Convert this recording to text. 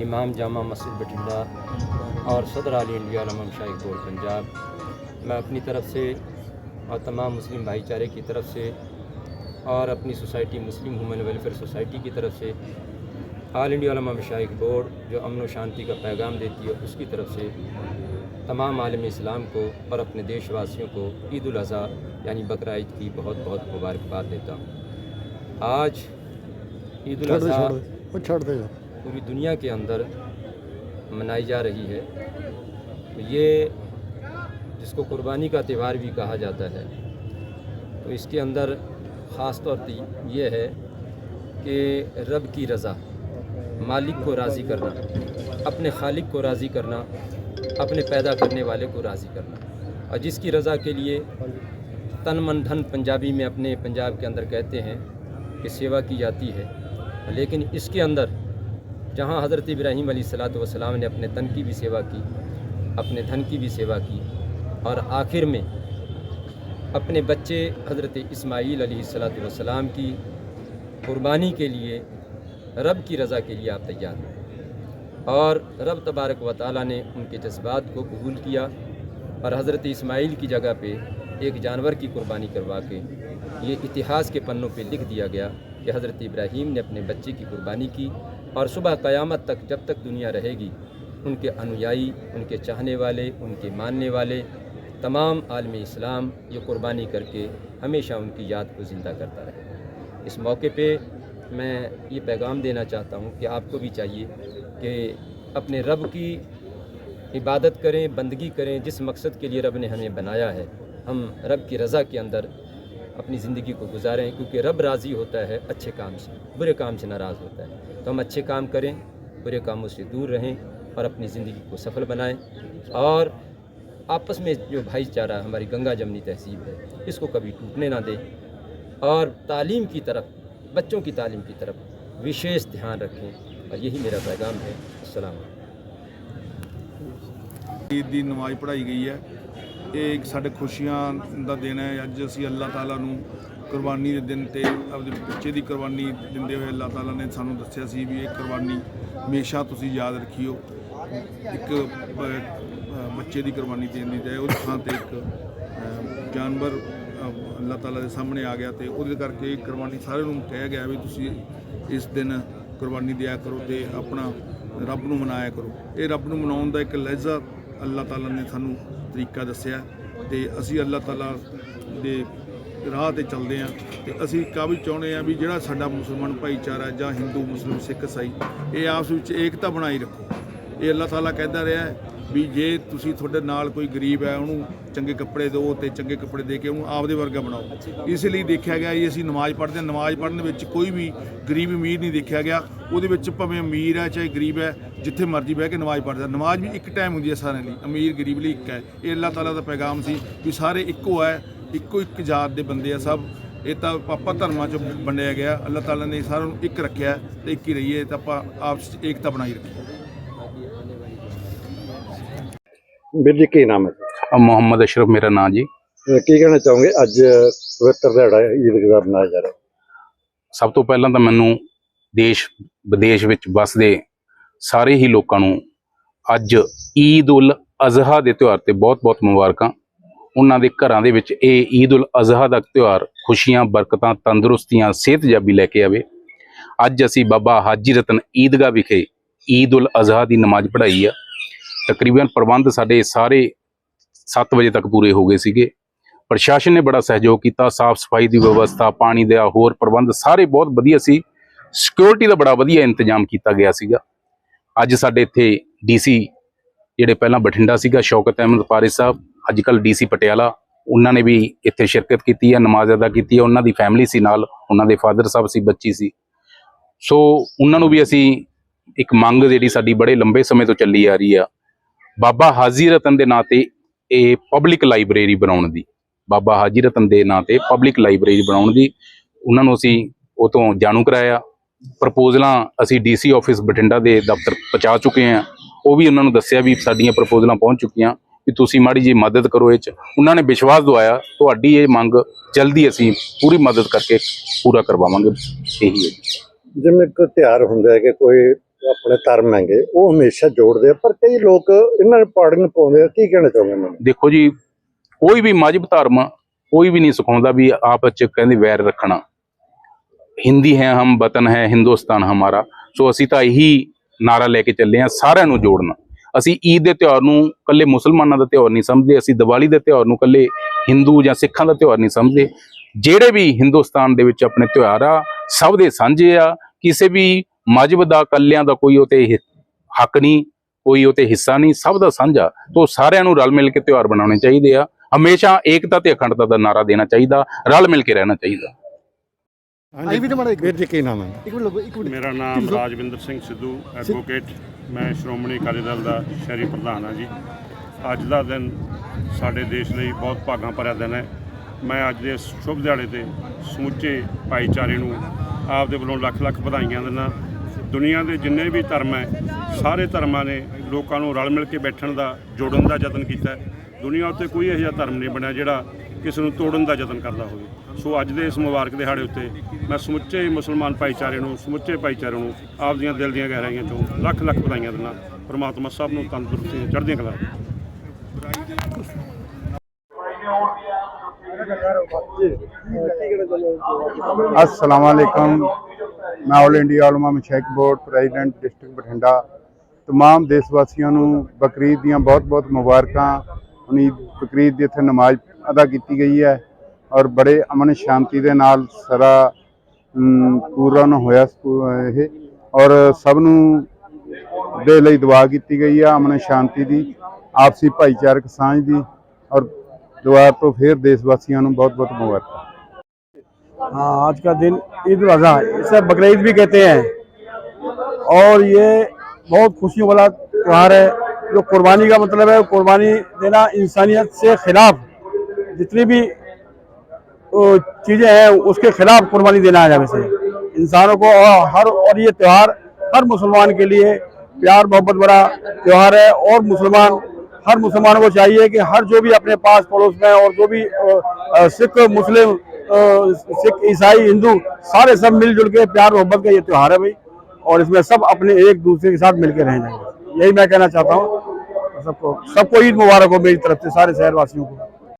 امام جامع مسجد بٹھنڈا اور صدر علی انڈیا علم شاہی بورڈ پنجاب۔ میں اپنی طرف سے اور تمام مسلم بھائی چارے کی طرف سے اور اپنی society Muslim human welfare society کی طرف سے آل انڈیا علماء مشائق بورڈ جو امن و شانتی کا پیغام دیتی ہے اس کی طرف سے تمام عالم اسلام کو اور اپنے دیش واسیوں کو عید الاضحیٰ یعنی بقرعید کی بہت بہت مبارکباد دیتا ہوں۔ آج عید الاضحیٰ پوری دنیا کے اندر منائی جا رہی ہے۔ یہ جس کو قربانی کا تہوار بھی کہا جاتا ہے، تو اس کے اندر خاص طور پہ یہ ہے کہ رب کی رضا، مالک کو راضی کرنا، اپنے خالق کو راضی کرنا، اپنے پیدا کرنے والے کو راضی کرنا۔ اور جس کی رضا کے لیے تن من دھن پنجابی میں اپنے پنجاب کے اندر کہتے ہیں کہ سیوا کی جاتی ہے، لیکن اس کے اندر جہاں حضرت ابراہیم علیہ السلاۃ والسلام نے اپنے تن کی بھی سیوا کی، اپنے دھن کی بھی سیوا کی اور آخر میں اپنے بچے حضرت اسماعیل علیہ السلاۃ والسلام کی قربانی کے لیے، رب کی رضا کے لیے آپ تیار ہیں۔ اور رب تبارک و تعالیٰ نے ان کے جذبات کو قبول کیا اور حضرت اسماعیل کی جگہ پہ ایک جانور کی قربانی کروا کے یہ اتہاس کے پنوں پہ لکھ دیا گیا کہ حضرت ابراہیم نے اپنے بچے کی قربانی کی اور صبح قیامت تک جب تک دنیا رہے گی، ان کے انویائی، ان کے چاہنے والے، ان کے ماننے والے تمام عالم اسلام یہ قربانی کر کے ہمیشہ ان کی یاد کو زندہ کرتا رہے۔ اس موقع پہ میں یہ پیغام دینا چاہتا ہوں کہ آپ کو بھی چاہیے کہ اپنے رب کی عبادت کریں، بندگی کریں، جس مقصد کے لیے رب نے ہمیں بنایا ہے، ہم رب کی رضا کے اندر اپنی زندگی کو گزاریں، کیونکہ رب راضی ہوتا ہے اچھے کام سے، برے کام سے ناراض ہوتا ہے۔ تو ہم اچھے کام کریں، برے کاموں سے دور رہیں اور اپنی زندگی کو سفل بنائیں۔ اور آپس میں جو بھائی چارہ، ہماری گنگا جمنی تہذیب ہے، اس کو کبھی ٹوٹنے نہ دیں۔ اور تعلیم کی طرف، بچوں کی تعلیم کی طرف وشیش دھیان رکھیں۔ اور یہی میرا پیغام ہے۔ السلام علیکم۔ عید دین نماز پڑھائی گئی ہے۔ ਇਹ ਇੱਕ ਸਾਡੇ ਖੁਸ਼ੀਆਂ ਦਾ ਦਿਨ ਹੈ। ਅੱਜ ਅਸੀਂ ਅੱਲਾਹ ਤਾਲਾ ਨੂੰ ਕੁਰਬਾਨੀ ਦੇ ਦਿਨ ਤੇ ਆਪਣੇ ਬੱਚੇ ਦੀ ਕੁਰਬਾਨੀ ਦਿੰਦੇ ਹੋਏ ਅੱਲਾਹ ਤਾਲਾ ਨੇ ਸਾਨੂੰ ਦੱਸਿਆ ਸੀ ਵੀ ਇਹ ਕੁਰਬਾਨੀ ਹਮੇਸ਼ਾ ਤੁਸੀਂ ਯਾਦ ਰੱਖਿਓ। ਇੱਕ ਬੱਚੇ ਦੀ ਕੁਰਬਾਨੀ ਦੇਣ ਦੀ ਉਸ ਥਾਂ ਤੇ ਇੱਕ ਜਾਨਵਰ ਅ, ਅੱਲਾਹ ਤਾਲਾ ਦੇ ਸਾਹਮਣੇ ਆ ਗਿਆ ਤੇ ਉਹਦੇ ਕਰਕੇ ਇਹ ਕੁਰਬਾਨੀ ਸਾਰਿਆਂ ਨੂੰ ਕਹਿ ਗਿਆ ਵੀ ਤੁਸੀਂ ਇਸ ਦਿਨ ਕੁਰਬਾਨੀ ਦਿਆ ਕਰੋ ਤੇ ਆਪਣਾ ਰੱਬ ਨੂੰ ਮਨਾਇਆ ਕਰੋ। ਇਹ ਰੱਬ ਨੂੰ ਮਨਾਉਣ ਦਾ ਇੱਕ ਲਹਿਜ਼ਾ ਅੱਲਾਹ ਤਾਲਾ ਨੇ ਸਾਨੂੰ ਤਰੀਕਾ ਦੱਸਿਆ ਤੇ ਅਸੀਂ ਅੱਲਾਹ ਤਾਲਾ ਦੇ ਰਾਹ ਤੇ ਚੱਲਦੇ ਆਂ ਤੇ ਅਸੀਂ ਕਾਬਲ ਚਾਹੁੰਦੇ ਆਂ ਵੀ ਜਿਹੜਾ ਸਾਡਾ ਮੁਸਲਮਾਨ ਭਾਈਚਾਰਾ ਜਾਂ ਹਿੰਦੂ ਮੁਸਲਿਮ ਸਿੱਖ ਈਸਾਈ ਇਹ ਆਪਸ ਵਿੱਚ ਏਕਤਾ ਬਣਾਈ ਰੱਖੋ। ਇਹ ਅੱਲਾਹ ਤਾਲਾ ਕਹਿੰਦਾ ਰਿਹਾ ਹੈ ਵੀ ਜੇ ਤੁਸੀਂ ਤੁਹਾਡੇ ਨਾਲ ਕੋਈ ਗਰੀਬ ਹੈ, ਉਹਨੂੰ ਚੰਗੇ ਕੱਪੜੇ ਦਿਓ ਤੇ ਚੰਗੇ ਕੱਪੜੇ ਦੇ ਕੇ ਉਹਨੂੰ ਆਪਦੇ ਵਰਗਾ ਬਣਾਓ। ਇਸ ਲਈ ਦੇਖਿਆ ਗਿਆ ਜੀ, ਅਸੀਂ ਨਮਾਜ਼ ਪੜ੍ਹਦੇ ਹਾਂ। ਨਮਾਜ਼ ਪੜ੍ਹਨ ਵਿੱਚ ਕੋਈ ਵੀ ਗਰੀਬ ਅਮੀਰ ਨਹੀਂ ਦੇਖਿਆ ਗਿਆ। ਉਹਦੇ ਵਿੱਚ ਭਾਵੇਂ ਅਮੀਰ ਹੈ ਚਾਹੇ ਗਰੀਬ ਹੈ, ਜਿੱਥੇ ਮਰਜ਼ੀ ਬਹਿ ਕੇ ਨਮਾਜ਼ ਪੜ੍ਹਦਾ। ਨਮਾਜ਼ ਵੀ ਇੱਕ ਟਾਈਮ ਹੁੰਦੀ ਹੈ ਸਾਰਿਆਂ ਲਈ। ਅਮੀਰ ਗਰੀਬ ਲਈ ਇੱਕ ਹੈ। ਇਹ ਅੱਲਾਹ ਤਾਲਾ ਦਾ ਪੈਗਾਮ ਸੀ ਵੀ ਸਾਰੇ ਇੱਕੋ ਹੈ, ਇੱਕੋ ਇੱਕ ਜਾਤ ਦੇ ਬੰਦੇ ਆ ਸਭ। ਇਹ ਤਾਂ ਪਾਪਾ ਧਰਮਾਂ ਚ ਵੰਡਿਆ ਗਿਆ। ਅੱਲਾਹ ਤਾਲਾ ਨੇ ਸਾਰਿਆਂ ਨੂੰ ਇੱਕ ਰੱਖਿਆ ਹੈ ਤੇ ਇੱਕ ਹੀ ਰਹੀਏ, ਤਾਂ ਆਪਾਂ ਆਪਸ ਚ ਏਕਤਾ ਬਣਾਈ ਰੱਖੀਏ ਵੀਰ ਜੀ ਕੀ ਨਾਮ ਹੈ? ਜੀ? ਮੁਹੰਮਦ ਅਸ਼ਰਫ ਮੇਰਾ ਨਾਂ ਜੀ। ਅਹ ਕੀ ਕਹਿਣਾ ਚਾਹੋਗੇ? ਅੱਜ ਪਵਿੱਤਰ ਦਿਹਾੜਾ ਈਦ ਦਾ ਮਨਾਇਆ ਜਾ ਰਿਹਾ ਸਭ ਤੋਂ ਪਹਿਲਾਂ ਤਾਂ ਮੈਨੂੰ ਦੇਸ਼ ਵਿਦੇਸ਼ ਵਿੱਚ ਵੱਸਦੇ ਸਾਰੇ ਹੀ ਲੋਕਾਂ ਨੂੰ ਅੱਜ ਈਦ ਉਲ ਅਜ਼ਹਾ ਦੇ ਤਿਉਹਾਰ ਤੇ ਬਹੁਤ-ਬਹੁਤ ਮੁਬਾਰਕਾਂ। ਉਹਨਾਂ ਦੇ ਘਰਾਂ ਦੇ ਵਿੱਚ ਇਹ ਈਦ ਉਲ ਅਜ਼ਹਾ ਦਾ ਤਿਉਹਾਰ ਖੁਸ਼ੀਆਂ ਬਰਕਤਾਂ ਤੰਦਰੁਸਤੀਆਂ ਸਿਹਤਯਾਬੀ ਲੈ ਕੇ ਆਵੇ। ਅੱਜ ਅਸੀਂ ਬਾਬਾ ਹਾਜੀ ਰਤਨ ਈਦਗਾਹ ਵਿਖੇ ਈਦ ਉਲ ਅਜ਼ਹਾ ਦੀ ਨਮਾਜ਼ ਪੜ੍ਹਾਈ ਆ। ਤਕਰੀਬਨ ਪ੍ਰਬੰਧ ਸਾਡੇ ਸਾਰੇ 7 ਵਜੇ ਤੱਕ ਪੂਰੇ ਹੋ ਗਏ ਸੀਗੇ। ਪ੍ਰਸ਼ਾਸਨ ਨੇ ਬੜਾ ਸਹਿਯੋਗ ਕੀਤਾ, ਸਾਫ਼ ਸਫ਼ਾਈ ਦੀ ਵਿਵਸਥਾ, ਪਾਣੀ ਦਾ ਹੋਰ ਪ੍ਰਬੰਧ ਸਾਰੇ ਬਹੁਤ ਵਧੀਆ ਸੀ। ਸਿਕਿਉਰਿਟੀ ਦਾ ਬੜਾ ਵਧੀਆ ਇੰਤਜ਼ਾਮ ਕੀਤਾ ਗਿਆ ਸੀਗਾ। ਅੱਜ ਸਾਡੇ ਇੱਥੇ ਡੀਸੀ ਜਿਹੜੇ ਪਹਿਲਾਂ ਬਠਿੰਡਾ ਸੀਗਾ, ਸ਼ੌਕਤ ਅਹਿਮਦ ਪਾਰਿਸ ਸਾਹਿਬ ਅੱਜ ਕੱਲ ਡੀਸੀ ਪਟਿਆਲਾ, ਉਹਨਾਂ ਨੇ ਵੀ ਇੱਥੇ ਸ਼ਿਰਕਤ ਕੀਤੀ ਹੈ, ਨਮਾਜ਼ ਅਦਾ ਕੀਤੀ ਹੈ। ਉਹਨਾਂ ਦੀ ਫੈਮਿਲੀ ਸੀ ਨਾਲ, ਉਹਨਾਂ ਦੇ ਫਾਦਰ ਸਾਹਿਬ ਸੀ, ਬੱਚੀ ਸੀ। ਸੋ ਉਹਨਾਂ ਨੂੰ ਵੀ ਅਸੀਂ ਇੱਕ ਮੰਗ ਜਿਹੜੀ ਸਾਡੀ ਬੜੇ ਲੰਬੇ ਸਮੇਂ ਤੋਂ ਚੱਲੀ ਆ ਰਹੀ ਆ। ਬਾਬਾ ਹਾਜ਼ੀ ਰਤਨ ਦੇ ਨਾਂ ਤੇ ਇਹ ਪਬਲਿਕ ਲਾਇਬ੍ਰੇਰੀ ਬਣਾਉਣ ਦੀ, ਬਾਬਾ ਹਾਜੀ ਰਤਨ ਦੇ ਨਾਂ ਤੇ ਪਬਲਿਕ ਲਾਇਬ੍ਰੇਰੀ ਬਣਾਉਣ ਦੀ, ਉਹਨਾਂ ਨੂੰ ਅਸੀਂ ਉਹ ਤੋਂ ਜਾਣੂ ਕਰਾਇਆ। ਪ੍ਰਪੋਜ਼ਲਾਂ ਅਸੀਂ ਡੀਸੀ ਆਫਿਸ ਬਠਿੰਡਾ ਦੇ ਦਫ਼ਤਰ ਪਹੁੰਚਾ ਚੁੱਕੇ ਹਾਂ। ਉਹ ਵੀ ਉਹਨਾਂ ਨੂੰ ਦੱਸਿਆ ਵੀ ਸਾਡੀਆਂ ਪ੍ਰਪੋਜ਼ਲਾਂ ਪਹੁੰਚ ਚੁੱਕੀਆਂ, ਵੀ ਤੁਸੀਂ ਮਾੜੀ ਜੀ ਮਦਦ ਕਰੋ ਇਹ ਚ। ਉਹਨਾਂ ਨੇ ਵਿਸ਼ਵਾਸ ਦਵਾਇਆ, ਤੁਹਾਡੀ ਇਹ ਮੰਗ ਜਲਦੀ ਅਸੀਂ ਪੂਰੀ ਮਦਦ ਕਰਕੇ ਪੂਰਾ ਕਰਵਾਵਾਂਗੇ। ਇਹੀ ਹੈ ਜੀ। ਜਿਵੇਂ ਇੱਕ ਤਿਉਹਾਰ ਹੁੰਦਾ ਹੈ ਕਿ ਕੋਈ ਆਪਣੇ ਧਰਮ ਹੈਗੇ, ਉਹ ਹਮੇਸ਼ਾ ਜੋੜਦੇ ਆ, ਪਰ ਕਈ ਲੋਕ ਇਹਨਾਂ ਨੂੰ ਪਾੜਨ ਪਾਉਂਦੇ ਆ। ਕੀ ਕਹਿਣਾ ਚਾਹੁੰਦੇ ਇਹਨਾਂ ਦੇਖੋ ਜੀ, ਕੋਈ ਵੀ ਮਜਬ ਧਰਮ ਕੋਈ ਵੀ ਨਹੀਂ ਸਿਖਾਉਂਦਾ ਵੀ ਆਪਸ ਚ ਕਹਿੰਦੇ ਵੈਰ ਰੱਖਣਾ। ਹਿੰਦੀ ਹੈ ਹਮ ਵਤਨ ਹੈ, ਹਿੰਦੁਸਤਾਨ ਹਮਾਰਾ। ਸੋ ਅਸੀਂ ਤਾਂ ਇਹੀ ਨਾਰਾ ਲੈ ਕੇ ਚੱਲੇ ਆ ਸਾਰਿਆਂ ਨੂੰ ਜੋੜਨਾ। ਅਸੀਂ ਈਦ ਦੇ ਤਿਉਹਾਰ ਨੂੰ ਇਕੱਲੇ ਮੁਸਲਮਾਨਾਂ ਦਾ ਤਿਉਹਾਰ ਨਹੀਂ ਸਮਝਦੇ, ਅਸੀਂ ਦੀਵਾਲੀ ਦੇ ਤਿਉਹਾਰ ਨੂੰ ਇਕੱਲੇ ਹਿੰਦੂ ਜਾਂ ਸਿੱਖਾਂ ਦਾ ਤਿਉਹਾਰ ਨਹੀਂ ਸਮਝਦੇ। ਜਿਹੜੇ ਵੀ ਹਿੰਦੁਸਤਾਨ ਦੇ ਵਿੱਚ ਆਪਣੇ ਤਿਉਹਾਰ ਆ, ਸਭ ਦੇ ਸਾਂਝੇ ਆ ਕਿਸੇ ਵੀ ਮਜਬ ਦਾ ਕੱਲਿਆਂ ਦਾ ਕੋਈ ਉਤੇ ਹੱਕ ਨਹੀਂ ਕੋਈ ਉਤੇ ਹਿੱਸਾ ਨਹੀਂ ਸਭ ਦਾ ਸਾਂਝਾ। ਤੋਂ ਸਾਰਿਆਂ ਨੂੰ ਰਲ ਮਿਲ ਕੇ ਤਿਉਹਾਰ ਬਣਾਉਣੇ ਚਾਹੀਦੇ ਆ। ਹਮੇਸ਼ਾ ਏਕਤਾ ਤੇ ਅਖੰਡਤਾ ਦਾ ਨਾਰਾ ਦੇਣਾ ਚਾਹੀਦਾ ਰਲ ਮਿਲ ਕੇ ਰਹਿਣਾ ਚਾਹੀਦਾ। ਹਾਂਜੀ ਵੀਰ ਜੀ ਕੀ ਨਾਮ ਹੈ? ਇੱਕ ਮਿੰਟ ਲੱਗੋ ਇੱਕ ਮਿੰਟ। ਮੇਰਾ ਨਾਮ ਰਾਜਵਿੰਦਰ ਸਿੰਘ ਸਿੱਧੂ ਐਡਵੋਕੇਟ। ਮੈਂ ਸ਼੍ਰੋਮਣੀ ਅਕਾਲੀ ਦਲ ਦਾ ਸ਼ਹਿਰੀ ਪ੍ਰਧਾਨ ਹਾਂ ਜੀ। ਅੱਜ ਦਾ ਦਿਨ ਸਾਡੇ ਦੇਸ਼ ਲਈ ਬਹੁਤ ਭਾਗਾਂ ਭਰਿਆ ਦਿਨ ਹੈ। ਮੈਂ ਅੱਜ ਦੇ ਸ਼ੁਭ ਦਿਹਾੜੇ ਤੇ ਸਮੁੱਚੇ ਭਾਈਚਾਰੇ ਨੂੰ ਆਪ ਦੇ ਵੱਲੋਂ ਲੱਖ ਲੱਖ ਵਧਾਈਆਂ ਦਿੰਦਾ। ਦੁਨੀਆ ਦੇ ਜਿੰਨੇ ਵੀ ਧਰਮ ਹੈ, ਸਾਰੇ ਧਰਮਾਂ ਨੇ ਲੋਕਾਂ ਨੂੰ ਰਲ ਮਿਲ ਕੇ ਬੈਠਣ ਦਾ, ਜੋੜਨ ਦਾ ਯਤਨ ਕੀਤਾ ਦੁਨੀਆ ਉੱਤੇ ਕੋਈ ਇਹੋ ਜਿਹਾ ਧਰਮ ਨਹੀਂ ਬਣਿਆ ਜਿਹੜਾ ਕਿਸੇ ਨੂੰ ਤੋੜਨ ਦਾ ਯਤਨ ਕਰਦਾ ਹੋਵੇ। ਸੋ ਅੱਜ ਦੇ ਇਸ ਮੁਬਾਰਕ ਦਿਹਾੜੇ ਉੱਤੇ ਮੈਂ ਸਮੁੱਚੇ ਮੁਸਲਮਾਨ ਭਾਈਚਾਰੇ ਨੂੰ, ਸਮੁੱਚੇ ਭਾਈਚਾਰੇ ਨੂੰ ਆਪ ਦੀਆਂ ਦਿਲ ਦੀਆਂ ਗਹਿਰਾਈਆਂ ਚੋਂ ਲੱਖ ਲੱਖ ਵਧਾਈਆਂ ਦਿੰਦਾ। ਪਰਮਾਤਮਾ ਸਭ ਨੂੰ ਤੰਦਰੁਸਤੀ ਚੜ੍ਹਦੀਆਂ ਕਲਾ अस्सलाम वालेकुम ਮੈਂ all India Ulama Mashaikh board president district Bathinda तमाम ਦੇਸ਼ ਵਾਸੀਆਂ ਨੂੰ ਬਕਰੀਦ ਦੀਆਂ ਬਹੁਤ-ਬਹੁਤ ਮੁਬਾਰਕਾਂ ਉਨੀ ਬਕਰੀਦ ਦੀ ਇੱਥੇ ਨਮਾਜ਼ ਅਦਾ ਕੀਤੀ ਗਈ ਹੈ ਔਰ ਬੜੇ ਅਮਨ ਸ਼ਾਂਤੀ ਦੇ ਨਾਲ ਸਾਰਾ ਅਮ, ਪੂਰਨ ਹੋਇਆ ਸਕੂ- ਇਹ ਔਰ ਸਭ ਨੂੰ ਦੇ ਲਈ ਦੁਆ ਕੀਤੀ ਗਈ ਹੈ ਅਮਨ ਸ਼ਾਂਤੀ ਦੀ ਆਪਸੀ ਭਾਈਚਾਰਕ ਸਾਂਝ ਦੀ ਔਰ دوار تو پھر دیس باسیاں نو بہت بہت مبارک ہاں آج کا دن عید الاضحیٰ اسے بقرعید بھی کہتے ہیں اور یہ بہت خوشیوں والا تہوار ہے جو قربانی کا مطلب ہے قربانی دینا انسانیت سے خلاف جتنی بھی چیزیں ہیں اس کے خلاف قربانی دینا ہے سے انسانوں کو اور ہر اور یہ تہوار ہر مسلمان کے لیے پیار محبت بڑا تہوار ہے اور مسلمان ہر مسلمانوں کو چاہیے کہ ہر جو بھی اپنے پاس پڑوس میں اور جو بھی سکھ، مسلم سکھ، عیسائی، ہندو، سارے سب مل جل کے پیار، محبت کا یہ تیوہار ہے بھائی۔ اور اس میں سب اپنے ایک دوسرے کے ساتھ مل کے رہیں گے۔ یہی میں کہنا چاہتا ہوں۔ سب کو سب کو عید مبارک ہو میری طرف سے، سارے شہر واسیوں کو۔